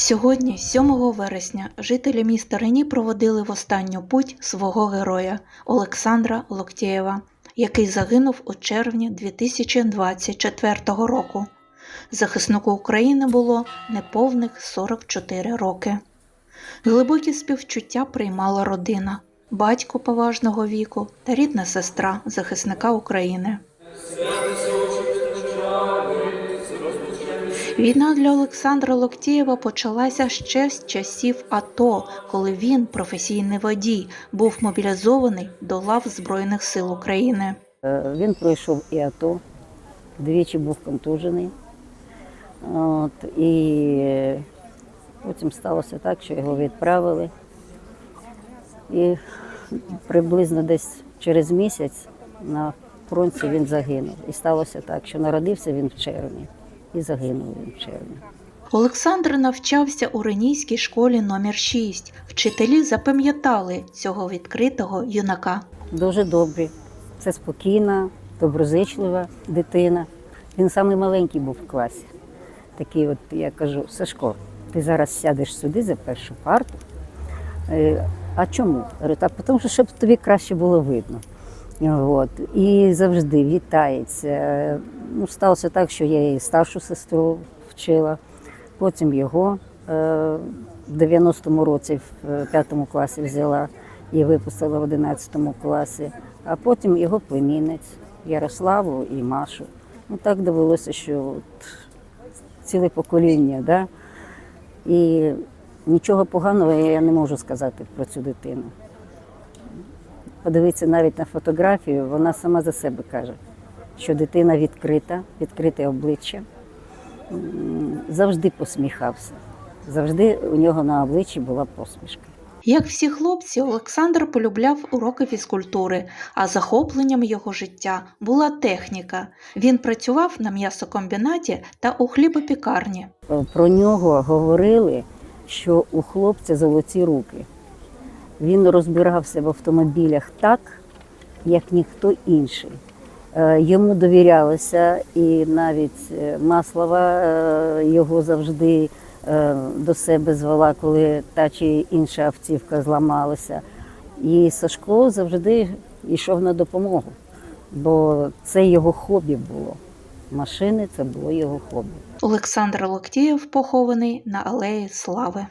Сьогодні, 7 вересня, жителі міста Рені проводили в останню путь свого героя Олександра Локтєєва, який загинув у червні 2024 року. Захиснику України було неповних 44 роки. Глибокі співчуття приймала родина, батько поважного віку та рідна сестра захисника України. Війна для Олександра Локтєєва почалася ще з часів АТО, коли він, професійний водій, був мобілізований до лав Збройних сил України. Е, Він пройшов і АТО, двічі був контужений. От, і потім сталося так, що його відправили. І приблизно десь через місяць на фронті він загинув. І сталося так, що народився він в червні і загинув він в червні. Олександр навчався у Ренійській школі номер 6 Вчителі запам'ятали цього відкритого юнака. Дуже добрий. Це спокійна, доброзичлива дитина. Він самий маленький був в класі. Такий, от я кажу, Сашко, ти зараз сядеш сюди за першу парту. Е, А чому? Говорю, так, тому що щоб тобі краще було видно. От. І завжди вітається. Ну, сталося так, що я і старшу сестру вчила, потім його е, в 90-му році в е, п'ятому класі взяла і випустила в 11 класі, а потім його племінець Ярославу і Машу. Ну так довелося, що от ціле покоління, да? і нічого поганого я не можу сказати про цю дитину. Подивитися навіть на фотографію, вона сама за себе каже, що дитина відкрита, відкрите обличчя, завжди посміхався. Завжди у нього на обличчі була посмішка. Як всі хлопці, Олександр полюбляв уроки фізкультури, а захопленням його життя була техніка. Він працював на м'ясокомбінаті та у хлібопікарні. Про нього говорили, що у хлопця золоті руки. Він розбирався в автомобілях так, як ніхто інший. Е, Йому довірялося, і навіть е, Маслова е, його завжди до себе звела, коли та чи інша автівка зламалася. І Сашко завжди йшов на допомогу, бо це його хобі було. Машини це було його хобі. Олександр Локтєєв похований на алеї Слави.